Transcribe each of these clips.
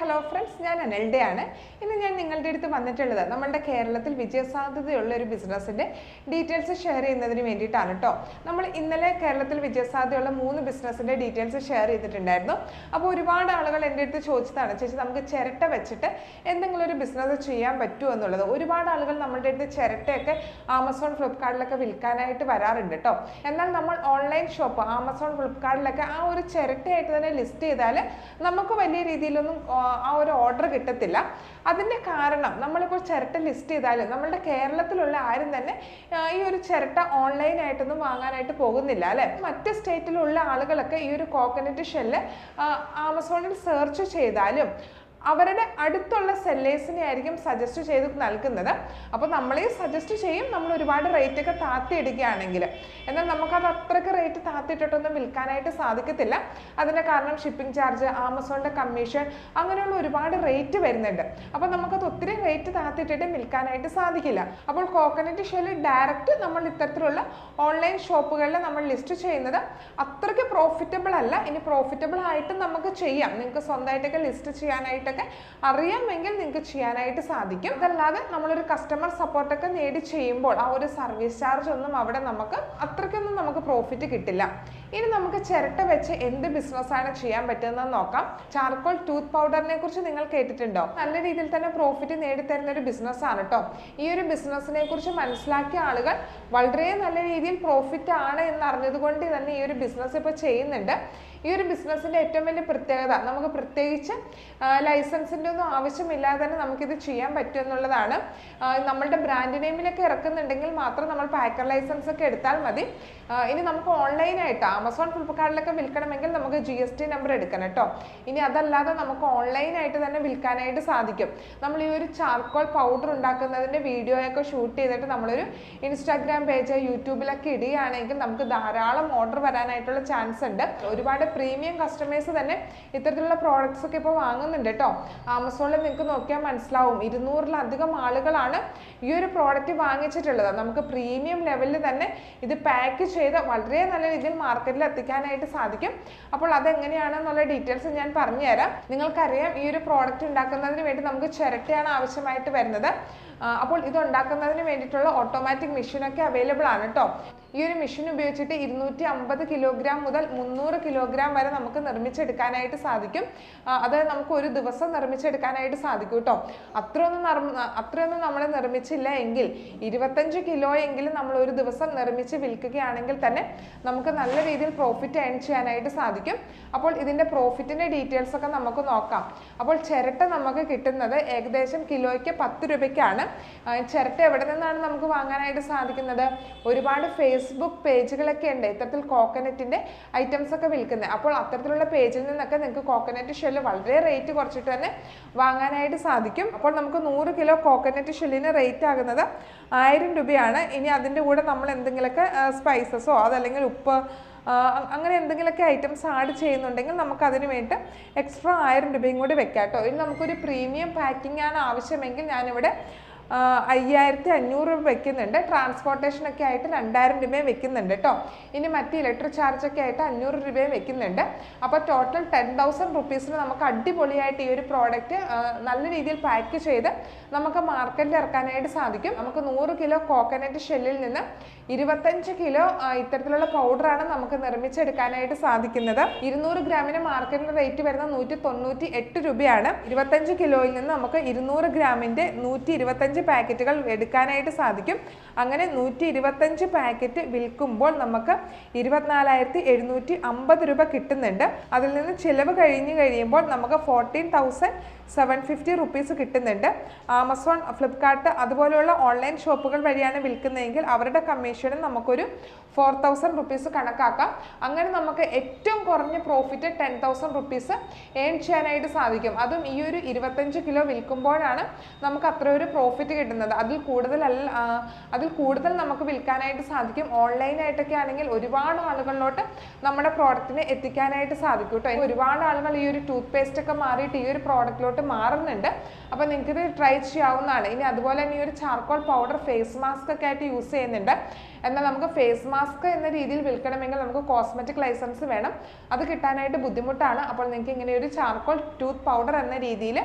Hello friends ഞാൻ അനൽഡയാണ്. ഇന്ന് ഞാൻ നിങ്ങളുടെ അടുത്ത് വന്നിട്ടുള്ളത് നമ്മുടെ കേരളത്തിൽ വിജയസാധ്യതയുള്ള ഒരു ബിസിനസ്സിന്റെ ഡീറ്റെയിൽസ് ഷെയർ ചെയ്യുന്നതിന് വേണ്ടിയിട്ടാണ് കേട്ടോ നമ്മൾ ഇന്നലെ കേരളത്തിൽ വിജയസാധ്യതയുള്ള മൂന്ന് ബിസിനസ്സിന്റെ ഡീറ്റെയിൽസ് ഷെയർ ചെയ്തിട്ടുണ്ടായിരുന്നു. അപ്പോൾ ഒരുപാട് ആളുകൾ എന്റെ അടുത്ത് ചോദിച്ചതാണ് ചേച്ചി നമുക്ക് ചിരട്ട വെച്ചിട്ട് എന്തെങ്കിലും ഒരു ബിസിനസ് ചെയ്യാൻ പറ്റുമോ എന്നുള്ളത്? ഒരുപാട് ആളുകൾ നമ്മുടെ അടുത്ത് ചിരട്ടയൊക്കെ ആമസോൺ ഫ്ലിപ്കാർട്ടിലൊക്കെ വിൽക്കാനായിട്ട് വരാറുണ്ട് കേട്ടോ എന്നാൽ നമ്മൾ ഓൺലൈൻ ഷോപ്പ് ആമസോൺ ഫ്ലിപ്കാർട്ടിലൊക്കെ ആ ഒരു ചിരട്ടയായിട്ട് തന്നെ ലിസ്റ്റ് ചെയ്താൽ നമുക്ക് വലിയ രീതിയിലൊന്നും ആ, ഒരു ഓർഡർ കിട്ടത്തില്ല. അതിന്റെ കാരണം നമ്മളിപ്പോൾ ചിരട്ട ലിസ്റ്റ് ചെയ്താലും നമ്മളുടെ കേരളത്തിലുള്ള ആരും തന്നെ ഈ ഒരു ചിരട്ട ഓൺലൈനായിട്ടൊന്നും വാങ്ങാനായിട്ട് പോകുന്നില്ല അല്ലേ? മറ്റ് സ്റ്റേറ്റിലുള്ള ആളുകളൊക്കെ ഈ ഒരു കോക്കനട്ട് ഷെല്ല് ആമസോണിൽ സെർച്ച് ചെയ്താലും അവരുടെ അടുത്തുള്ള സെല്ലേഴ്സിനെ ആയിരിക്കും സജസ്റ്റ് ചെയ്ത് നൽകുന്നത്. അപ്പോൾ നമ്മളെ സജസ്റ്റ് ചെയ്യും നമ്മൾ ഒരുപാട് റേറ്റ് ഒക്കെ താത്തിയിടുകയാണെങ്കിൽ. എന്നാൽ നമുക്കത് അത്രയ്ക്ക് റേറ്റ് താത്തിയിട്ടിട്ടൊന്നും വിൽക്കാനായിട്ട് സാധിക്കത്തില്ല. അതിന്റെ കാരണം ഷിപ്പിംഗ് ചാർജ് ആമസോണിന്റെ കമ്മീഷൻ അങ്ങനെയുള്ള ഒരുപാട് റേറ്റ് വരുന്നുണ്ട്. അപ്പോൾ നമുക്കത് ഒത്തിരി റേറ്റ് താത്തിയിട്ടിട്ട് വിൽക്കാനായിട്ട് സാധിക്കില്ല. അപ്പോൾ കോക്കനറ്റ് ഷെല്ല് ഡയറക്റ്റ് നമ്മൾ ഇത്തരത്തിലുള്ള ഓൺലൈൻ ഷോപ്പുകളിൽ നമ്മൾ ലിസ്റ്റ് ചെയ്യുന്നത് അത്രയ്ക്ക് പ്രോഫിറ്റബിൾ അല്ല. ഇനി പ്രോഫിറ്റബിൾ ആയിട്ട് നമുക്ക് ചെയ്യാം. നിങ്ങൾക്ക് സ്വന്തമായിട്ടൊക്കെ ലിസ്റ്റ് ചെയ്യാനായിട്ടൊക്കെ അറിയാമെങ്കിൽ നിങ്ങൾക്ക് ചെയ്യാനായിട്ട് സാധിക്കും. അതല്ലാതെ നമ്മളൊരു കസ്റ്റമർ സപ്പോർട്ടൊക്കെ നേടി ചെയ്യുമ്പോൾ ആ ഒരു സർവീസ് ചാർജ് ഒന്നും അവിടെ നമുക്ക് അത്രയ്ക്കൊന്നും നമുക്ക് പ്രോഫിറ്റ് കിട്ടില്ല. ഇനി നമുക്ക് ചിരട്ട വെച്ച് എന്ത് ബിസിനസ്സാണ് ചെയ്യാൻ പറ്റുന്നതെന്ന് നോക്കാം. ചാർക്കോൾ ടൂത്ത് പൗഡറിനെ കുറിച്ച് നിങ്ങൾ കേട്ടിട്ടുണ്ടോ? നല്ല രീതിയിൽ തന്നെ പ്രോഫിറ്റ് നേടിത്തരുന്ന ഒരു ബിസിനസ്സാണ് കേട്ടോ ഈ ഒരു ബിസിനസ്സിനെ കുറിച്ച് മനസ്സിലാക്കിയ ആളുകൾ വളരെ നല്ല രീതിയിൽ പ്രോഫിറ്റ് ആണ് എന്ന് അറിഞ്ഞതുകൊണ്ട് തന്നെ ഈ ഒരു ബിസിനസ് ഇപ്പോൾ ചെയ്യുന്നുണ്ട്. ഈ ഒരു ബിസിനസ്സിന്റെ ഏറ്റവും വലിയ പ്രത്യേകത നമുക്ക് പ്രത്യേകിച്ച് ലൈസൻസിന്റെ ഒന്നും ആവശ്യമില്ലാതെ തന്നെ നമുക്കിത് ചെയ്യാൻ പറ്റും എന്നുള്ളതാണ്. നമ്മളുടെ ബ്രാൻഡ് നെയിമിലൊക്കെ ഇറക്കുന്നുണ്ടെങ്കിൽ മാത്രം നമ്മൾ പാക്കർ ലൈസൻസ് ഒക്കെ എടുത്താൽ മതി. ഇനി നമുക്ക് ഓൺലൈനായിട്ട് ആമസോൺ ഫ്ലിപ്കാർട്ടിലൊക്കെ വിൽക്കണമെങ്കിൽ നമുക്ക് ജി എസ് ടി നമ്പർ എടുക്കണം കേട്ടോ. ഇനി അതല്ലാതെ നമുക്ക് ഓൺലൈനായിട്ട് തന്നെ വിൽക്കാനായിട്ട് സാധിക്കും. നമ്മൾ ഈ ഒരു ചാർക്കോൾ പൗഡർ ഉണ്ടാക്കുന്നതിന്റെ വീഡിയോയൊക്കെ ഷൂട്ട് ചെയ്തിട്ട് നമ്മളൊരു ഇൻസ്റ്റാഗ്രാം പേജ് യൂട്യൂബിലൊക്കെ ഇടുകയാണെങ്കിൽ നമുക്ക് ധാരാളം ഓർഡർ വരാനായിട്ടുള്ള ചാൻസ് ഉണ്ട്. ഒരുപാട് പ്രീമിയം കസ്റ്റമേഴ്സ് തന്നെ ഇത്തരത്തിലുള്ള പ്രോഡക്ട്സ് ഒക്കെ ഇപ്പോൾ വാങ്ങുന്നുണ്ട് കേട്ടോ. ആമസോണിൽ നിങ്ങൾക്ക് നോക്കിയാൽ മനസ്സിലാവും. ഇരുന്നൂറിലധികം ആളുകളാണ് ഈ ഒരു പ്രോഡക്റ്റ് വാങ്ങിച്ചിട്ടുള്ളത്. നമുക്ക് പ്രീമിയം ലെവലിൽ തന്നെ ഇത് പാക്ക് ചെയ്ത് വളരെ നല്ല രീതിയിൽ മാർക്കറ്റിൽ എത്തിക്കാനായിട്ട് സാധിക്കും. അപ്പോൾ അതെങ്ങനെയാണെന്നുള്ള ഡീറ്റെയിൽസ് ഞാൻ പറഞ്ഞുതരാം. നിങ്ങൾക്കറിയാം ഈ ഒരു പ്രോഡക്റ്റ് ഉണ്ടാക്കുന്നതിന് വേണ്ടി നമുക്ക് ചിരട്ടയാണ് ആവശ്യമായിട്ട് വരുന്നത്. അപ്പോൾ ഇത് ഉണ്ടാക്കുന്നതിന് വേണ്ടിയിട്ടുള്ള ഓട്ടോമാറ്റിക് മെഷീനൊക്കെ അവൈലബിൾ ആണ് കേട്ടോ ഈ ഒരു മെഷീൻ ഉപയോഗിച്ചിട്ട് ഇരുന്നൂറ്റി അമ്പത് കിലോഗ്രാം മുതൽ മുന്നൂറ് കിലോഗ്രാം വരെ നമുക്ക് നിർമ്മിച്ചെടുക്കാനായിട്ട് സാധിക്കും. അത് നമുക്ക് ഒരു ദിവസം നിർമ്മിച്ചെടുക്കാനായിട്ട് സാധിക്കും കേട്ടോ അത്രയൊന്നും അത്രയൊന്നും നമ്മൾ നിർമ്മിച്ചില്ല എങ്കിൽ ഇരുപത്തഞ്ച് കിലോ എങ്കിലും നമ്മൾ ഒരു ദിവസം നിർമ്മിച്ച് വിൽക്കുകയാണെങ്കിൽ തന്നെ നമുക്ക് നല്ല രീതിയിൽ പ്രോഫിറ്റ് ഏൺ ചെയ്യാനായിട്ട് സാധിക്കും. അപ്പോൾ ഇതിന്റെ പ്രോഫിറ്റിന്റെ ഡീറ്റെയിൽസ് ഒക്കെ നമുക്ക് നോക്കാം. അപ്പോൾ ചിരട്ട നമുക്ക് കിട്ടുന്നത് ഏകദേശം കിലോയ്ക്ക് പത്ത് രൂപയ്ക്കാണ്. ചിരട്ട എവിടെ നിന്നാണ് നമുക്ക് വാങ്ങാനായിട്ട് സാധിക്കുന്നത്? ഒരുപാട് ഫേസ്ബുക്ക് പേജുകളൊക്കെ ഉണ്ട്. ഇത്തരത്തിൽ കോക്കനറ്റിന്റെ ഐറ്റംസ് ഒക്കെ വിൽക്കുന്നത് അപ്പോൾ അത്തരത്തിലുള്ള പേജിൽ നിന്നൊക്കെ നിങ്ങൾക്ക് കോക്കനറ്റ് ഷെല്ല് വളരെ റേറ്റ് കുറച്ചിട്ട് തന്നെ വാങ്ങാനായിട്ട് സാധിക്കും. അപ്പോൾ നമുക്ക് നൂറ് കിലോ കോക്കനറ്റ് ഷെല്ലിന് റേറ്റ് ആകുന്നത് ആയിരം രൂപയാണ്. ഇനി അതിന്റെ കൂടെ നമ്മൾ എന്തെങ്കിലുമൊക്കെ സ്പൈസസോ അതല്ലെങ്കിൽ ഉപ്പ് അങ്ങനെ എന്തെങ്കിലുമൊക്കെ ഐറ്റംസ് ആഡ് ചെയ്യുന്നുണ്ടെങ്കിൽ നമുക്ക് അതിന് വേണ്ടി എക്സ്ട്രാ ആയിരം രൂപയും കൂടി വെക്കാം കേട്ടോ. ഇനി നമുക്കൊരു പ്രീമിയം പാക്കിംഗ് ആണ് ആവശ്യമെങ്കിൽ ഞാനിവിടെ അയ്യായിരത്തി അഞ്ഞൂറ് രൂപ വെക്കുന്നുണ്ട്. ട്രാൻസ്പോർട്ടേഷൻ ഒക്കെ ആയിട്ട് രണ്ടായിരം രൂപയും വെക്കുന്നുണ്ട് കേട്ടോ ഇനി മറ്റ് ഇലക്ട്രിക് ചാർജ് ഒക്കെ ആയിട്ട് അഞ്ഞൂറ് രൂപയും വെക്കുന്നുണ്ട്. അപ്പോൾ ടോട്ടൽ ടെൻ തൗസൻഡ് റുപ്പീസിന് നമുക്ക് അടിപൊളിയായിട്ട് ഈ ഒരു പ്രോഡക്റ്റ് നല്ല രീതിയിൽ പാക്ക് ചെയ്ത് നമുക്ക് മാർക്കറ്റിൽ ഇറക്കാനായിട്ട് സാധിക്കും. നമുക്ക് നൂറ് കിലോ കോക്കനട്ട് ഷെല്ലിൽ നിന്ന് ഇരുപത്തഞ്ച് കിലോ ഇത്തരത്തിലുള്ള പൗഡറാണ് നമുക്ക് നിർമ്മിച്ചെടുക്കാനായിട്ട് സാധിക്കുന്നത്. ഇരുന്നൂറ് ഗ്രാമിന് മാർക്കറ്റിൽ റേറ്റ് വരുന്ന നൂറ്റി തൊണ്ണൂറ്റി എട്ട് രൂപയാണ്. ഇരുപത്തഞ്ച് കിലോയിൽ നിന്ന് നമുക്ക് ഇരുന്നൂറ് ഗ്രാമിന്റെ നൂറ്റി ഇരുപത്തഞ്ച് പാക്കറ്റുകൾ എടുക്കാനായിട്ട് സാധിക്കും. അങ്ങനെ നൂറ്റി ഇരുപത്തഞ്ച് പാക്കറ്റ് വിൽക്കുമ്പോൾ നമുക്ക് ഇരുപത്തിനാലായിരത്തി എഴുന്നൂറ്റി അമ്പത് രൂപ കിട്ടുന്നുണ്ട്. അതിൽ നിന്ന് ചിലവ് കഴിഞ്ഞ് കഴിയുമ്പോൾ നമുക്ക് fourteen thousand seven fifty rupees കിട്ടുന്നുണ്ട്. ആമസോൺ ഫ്ലിപ്കാർട്ട് അതുപോലെയുള്ള ഓൺലൈൻ ഷോപ്പുകൾ വഴിയാണ് വിൽക്കുന്നതെങ്കിൽ അവരുടെ കമ്മീഷനും നമുക്കൊരു ഫോർ തൗസൻഡ് റുപ്പീസ് കണക്കാക്കാം. അങ്ങനെ നമുക്ക് ഏറ്റവും കുറഞ്ഞ profit ten thousand rupees earn ചെയ്യാനായിട്ട് സാധിക്കും. അതും ഈ ഒരു ഇരുപത്തഞ്ച് കിലോ വിൽക്കുമ്പോഴാണ് നമുക്ക് അത്ര ഒരു പ്രോഫിറ്റ് കിട്ടുന്നത്. അതിൽ കൂടുതലല്ല അതിൽ കൂടുതൽ നമുക്ക് വിൽക്കാനായിട്ട് സാധിക്കും. ഓൺലൈനായിട്ടൊക്കെ ആണെങ്കിൽ ഒരുപാട് ആളുകളിലോട്ട് നമ്മുടെ പ്രോഡക്റ്റിനെ എത്തിക്കാനായിട്ട് സാധിക്കും കേട്ടോ. ഒരുപാട് ആളുകൾ ഈ ഒരു ടൂത്ത് പേസ്റ്റ് ഒക്കെ മാറിയിട്ട് ഈ ഒരു പ്രോഡക്റ്റിലോട്ട് ഇതിലോട്ട് മാറുന്നുണ്ട്. അപ്പോൾ നിങ്ങൾക്ക് ഇത് ട്രൈ ചെയ്യാവുന്നതാണ്. ഇനി അതുപോലെ തന്നെ ഈ ഒരു ചാർക്കോൾ പൗഡർ ഫേസ് മാസ്ക് ഒക്കെ ആയിട്ട് യൂസ് ചെയ്യുന്നുണ്ട്. എന്നാൽ നമുക്ക് ഫേസ് മാസ്ക് എന്ന രീതിയിൽ വിൽക്കണമെങ്കിൽ നമുക്ക് കോസ്മെറ്റിക് ലൈസൻസ് വേണം. അത് കിട്ടാനായിട്ട് ബുദ്ധിമുട്ടാണ്. അപ്പോൾ നിങ്ങൾക്ക് ഇങ്ങനെ ഒരു ചാർക്കോൾ ടൂത്ത് പൗഡർ എന്ന രീതിയിൽ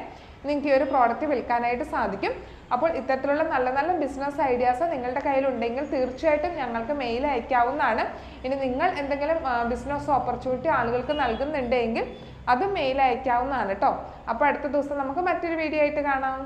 നിങ്ങൾക്ക് ഈ ഒരു പ്രോഡക്റ്റ് വിൽക്കാനായിട്ട് സാധിക്കും. അപ്പോൾ ഇത്തരത്തിലുള്ള നല്ല നല്ല ബിസിനസ് ഐഡിയാസ് നിങ്ങളുടെ കയ്യിലുണ്ടെങ്കിൽ തീർച്ചയായിട്ടും ഞങ്ങൾക്ക് മെയിൽ അയക്കാവുന്നതാണ്. ഇനി നിങ്ങൾ എന്തെങ്കിലും ബിസിനസ് ഓപ്പർച്യൂണിറ്റി ആളുകൾക്ക് നൽകുന്നുണ്ടെങ്കിൽ അതും മെയിൽ അയക്കാവുന്നതാണ് കേട്ടോ അപ്പോൾ അടുത്ത ദിവസം നമുക്ക് മറ്റൊരു വീഡിയോ ആയിട്ട് കാണാം.